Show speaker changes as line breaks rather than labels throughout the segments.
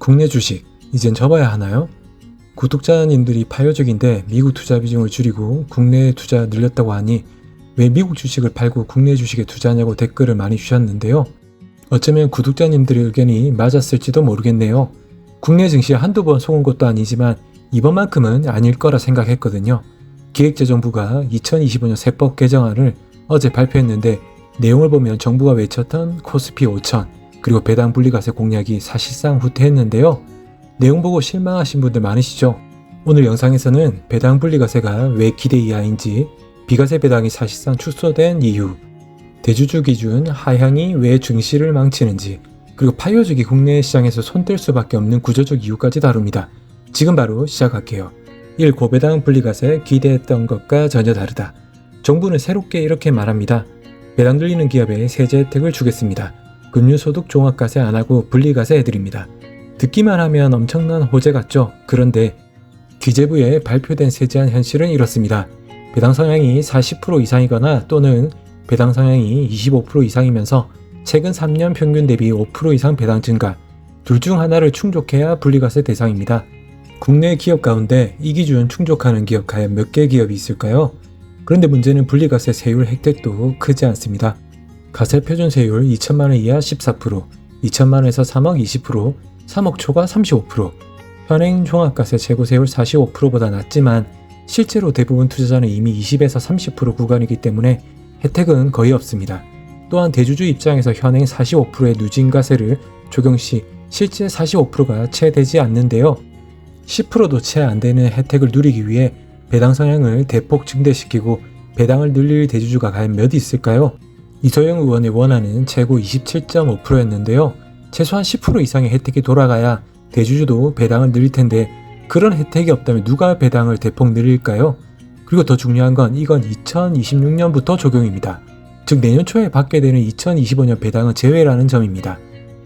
국내 주식 이젠 접어야 하나요? 구독자님들이 파요적인데 미국 투자 비중을 줄이고 국내 투자 늘렸다고 하니 왜 미국 주식을 팔고 국내 주식에 투자하냐고 댓글을 많이 주셨는데요. 어쩌면 구독자님들의 의견이 맞았을지도 모르겠네요. 국내 증시에 한두 번 속은 것도 아니지만 이번만큼은 아닐 거라 생각했거든요. 기획재정부가 2025년 세법 개정안을 어제 발표했는데 내용을 보면 정부가 외쳤던 코스피 5천 그리고 배당 분리과세 공약이 사실상 후퇴했는데요. 내용 보고 실망하신 분들 많으시죠? 오늘 영상에서는 배당 분리과세가 왜 기대 이하인지 비과세 배당이 사실상 축소된 이유 대주주 기준 하향이 왜 증시를 망치는지 그리고 파이어족이 국내 시장에서 손댈 수밖에 없는 구조적 이유까지 다룹니다. 지금 바로 시작할게요. 1. 고배당 분리과세 기대했던 것과 전혀 다르다. 정부는 새롭게 이렇게 말합니다. 배당 들리는 기업에 세제 혜택을 주겠습니다. 금융소득 종합과세 안 하고 분리과세 해드립니다. 듣기만 하면 엄청난 호재 같죠? 그런데 기재부에 발표된 세제안 현실은 이렇습니다. 배당 성향이 40% 이상이거나 또는 배당 성향이 25% 이상이면서 최근 3년 평균 대비 5% 이상 배당 증가, 둘 중 하나를 충족해야 분리과세 대상입니다. 국내 기업 가운데 이 기준 충족하는 기업 과연 몇 개 기업이 있을까요? 그런데 문제는 분리과세 세율 혜택도 크지 않습니다. 과세 표준 세율 2천만 원 이하 14%, 2천만 원에서 3억 20%, 3억 초과 35%, 현행 종합과세 최고 세율 45%보다 낮지만 실제로 대부분 투자자는 이미 20에서 30% 구간이기 때문에 혜택은 거의 없습니다. 또한 대주주 입장에서 현행 45%의 누진과세를 적용 시 실제 45%가 채 되지 않는데요. 10%도 채 안 되는 혜택을 누리기 위해 배당 성향을 대폭 증대시키고 배당을 늘릴 대주주가 과연 몇 있을까요? 이소영 의원의 원안은 최고 27.5%였는데요. 최소한 10% 이상의 혜택이 돌아가야 대주주도 배당을 늘릴 텐데 그런 혜택이 없다면 누가 배당을 대폭 늘릴까요? 그리고 더 중요한 건 이건 2026년부터 적용입니다. 즉 내년 초에 받게 되는 2025년 배당은 제외라는 점입니다.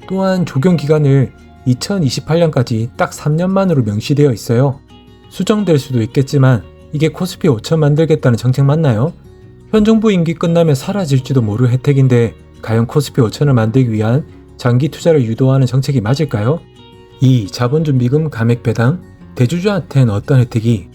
또한 적용 기간을 2028년까지 딱 3년만으로 명시되어 있어요. 수정될 수도 있겠지만 이게 코스피 5천 만들겠다는 정책 맞나요? 현 정부 임기 끝나면 사라질지도 모를 혜택인데 과연 코스피 5천을 만들기 위한 장기 투자를 유도하는 정책이 맞을까요? 2. 자본준비금 감액 배당 대주주한테는 어떤 혜택이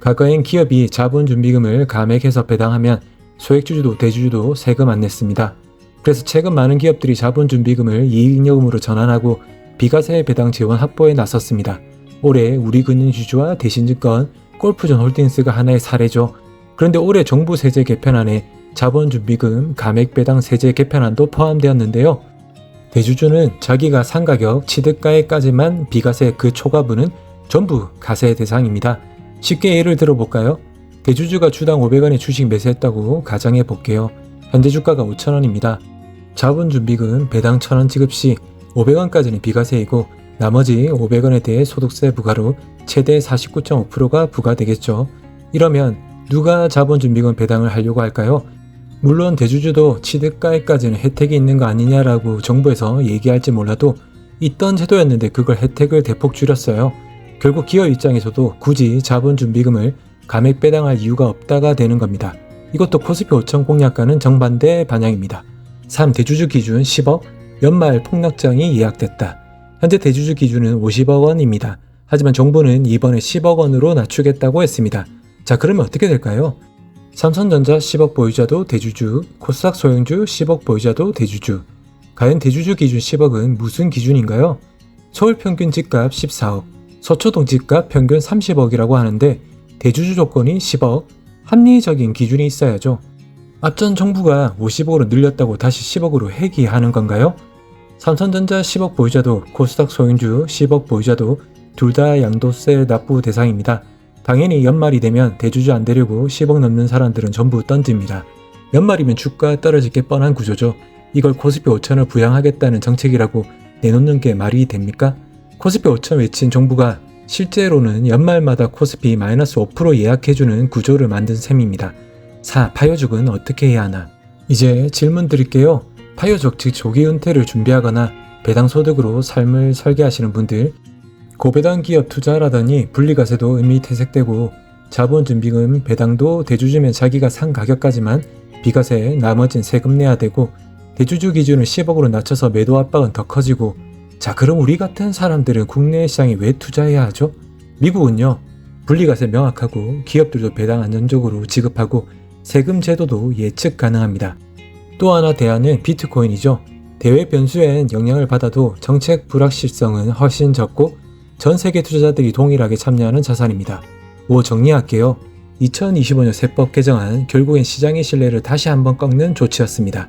과거엔 기업이 자본준비금을 감액해서 배당하면 소액주주도 대주주도 세금 안 냈습니다. 그래서 최근 많은 기업들이 자본준비금을 이익잉여금으로 전환하고 비과세 배당 지원 확보에 나섰습니다. 올해 우리금융주주와 대신증권, 골프존 홀딩스가 하나의 사례죠. 그런데 올해 정부 세제 개편안에 자본준비금 감액 배당 세제 개편안도 포함되었는데요. 대주주는 자기가 산 가격 취득가액까지만 비과세 그 초과분은 전부 과세 대상입니다. 쉽게 예를 들어볼까요? 대주주가 주당 500원의 주식 매수했다고 가정해 볼게요. 현재 주가가 5천원입니다. 자본준비금 배당 1,000원 지급 시 500원까지는 비과세이고 나머지 500원에 대해 소득세 부과로 최대 49.5%가 부과되겠죠. 이러면 누가 자본준비금 배당을 하려고 할까요? 물론 대주주도 취득가액까지는 혜택이 있는 거 아니냐라고 정부에서 얘기할지 몰라도 있던 제도였는데 그걸 혜택을 대폭 줄였어요. 결국 기업 입장에서도 굳이 자본준비금을 감액 배당할 이유가 없다가 되는 겁니다. 이것도 코스피 5천 공약과는 정반대 반향입니다. 3. 대주주 기준 10억, 연말 폭락장이 예약됐다. 현재 대주주 기준은 50억 원입니다. 하지만 정부는 이번에 10억 원으로 낮추겠다고 했습니다. 자, 그러면 어떻게 될까요? 삼성전자 10억 보유자도 대주주, 코스닥 소형주 10억 보유자도 대주주. 과연 대주주 기준 10억은 무슨 기준인가요? 서울 평균 집값 14억, 서초동 집값 평균 30억이라고 하는데 대주주 조건이 10억, 합리적인 기준이 있어야죠. 앞전 정부가 50억으로 늘렸다고 다시 10억으로 회귀하는 건가요? 삼성전자 10억 보유자도 코스닥 소형주 10억 보유자도 둘 다 양도세 납부 대상입니다. 당연히 연말이 되면 대주주 안 되려고 10억 넘는 사람들은 전부 던집니다. 연말이면 주가 떨어질 게 뻔한 구조죠. 이걸 코스피 5천을 부양하겠다는 정책이라고 내놓는 게 말이 됩니까? 코스피 5천 외친 정부가 실제로는 연말마다 코스피 마이너스 5% 예약해주는 구조를 만든 셈입니다. 4. 파요족은 어떻게 해야 하나? 이제 질문 드릴게요. 파요족 즉 조기 은퇴를 준비하거나 배당 소득으로 삶을 설계하시는 분들 고배당 기업 투자라더니 분리과세도 이미 퇴색되고 자본준비금 배당도 대주주면 자기가 산 가격까지만 비과세 나머진 세금 내야 되고 대주주 기준을 10억으로 낮춰서 매도 압박은 더 커지고 자, 그럼 우리 같은 사람들은 국내 시장에 왜 투자해야 하죠? 미국은요, 분리과세 명확하고 기업들도 배당 안정적으로 지급하고 세금 제도도 예측 가능합니다. 또 하나 대안은 비트코인이죠. 대외 변수엔 영향을 받아도 정책 불확실성은 훨씬 적고 전 세계 투자자들이 동일하게 참여하는 자산입니다. 뭐 정리할게요. 2025년 세법 개정안 결국엔 시장의 신뢰를 다시 한번 꺾는 조치였습니다.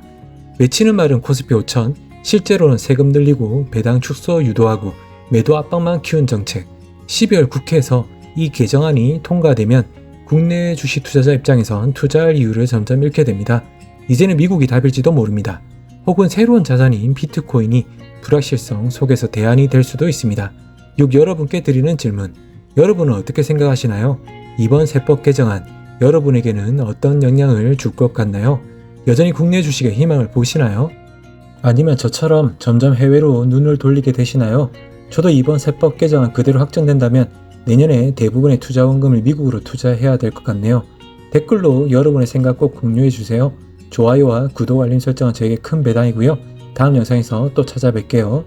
외치는 말은 코스피 5천, 실제로는 세금 늘리고 배당 축소 유도하고 매도 압박만 키운 정책. 12월 국회에서 이 개정안이 통과되면 국내 주식 투자자 입장에선 투자할 이유를 점점 잃게 됩니다. 이제는 미국이 답일지도 모릅니다. 혹은 새로운 자산인 비트코인이 불확실성 속에서 대안이 될 수도 있습니다. 6. 여러분께 드리는 질문. 여러분은 어떻게 생각하시나요? 이번 세법 개정안, 여러분에게는 어떤 영향을 줄 것 같나요? 여전히 국내 주식에 희망을 보시나요? 아니면 저처럼 점점 해외로 눈을 돌리게 되시나요? 저도 이번 세법 개정안 그대로 확정된다면 내년에 대부분의 투자원금을 미국으로 투자해야 될 것 같네요. 댓글로 여러분의 생각 꼭 공유해 주세요. 좋아요와 구독 알림 설정은 저에게 큰 배당이고요. 다음 영상에서 또 찾아뵐게요.